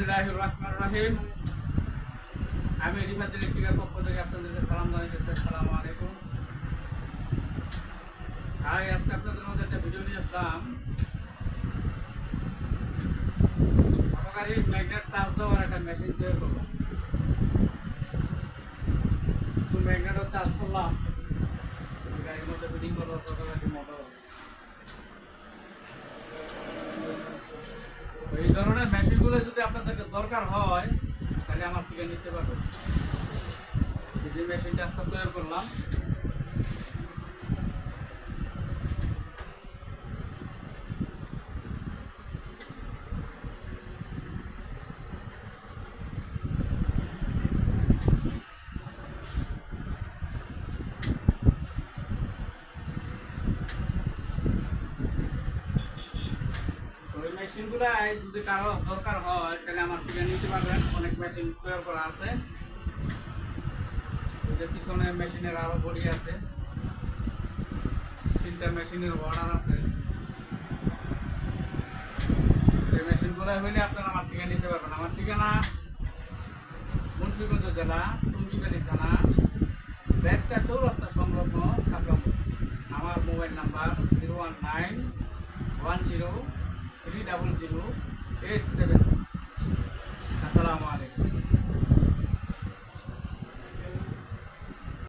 বিসমিল্লাহির রহমানির রহিম আমি রিফাত ইলেকট্রিকের পক্ষ থেকে সালাম জানাইতেছি আসসালামু আলাইকুম। হাই আজকে আপনাদের মধ্যে একটা ভিডিও নিয়ে আসলাম। আমার গাড়ির ম্যাগনেট চার্জ দেওয়ার একটা মেশিন তৈরি করলাম কিছু ম্যাগনেটও চার্জ করলাম। গাড়ির মধ্যে ফিটিং করব ছোট গাড়ি মোটর এই ধরনের মেশিনগুলো যদি আপনাদেরকে দরকার হয়, তাহলে আমার থেকে নিতে পারবেন। যে মেশিনটা আজকে তৈরি করলাম। মেশিনগুলো যদি কারও দরকার হয়, তাহলে আমার থেকে নিতে পারবেন। অনেক মেশিন তৈরি করা আছে। পিছনে মেশিনের আরও বডি আছে। তিনটা মেশিনের অর্ডার আছে। এই মেশিনগুলো হইলে আপনারা আমার থেকে নিতে পারবেন। আমার ঠিকানা মুন্সিগঞ্জ জেলা টুঙ্গিবাড়ি থানা, ব্যাগটা চৌরাস্তা সংলগ্ন সাকাম আমার mobile number zero one nine one zero three double zero eight seven six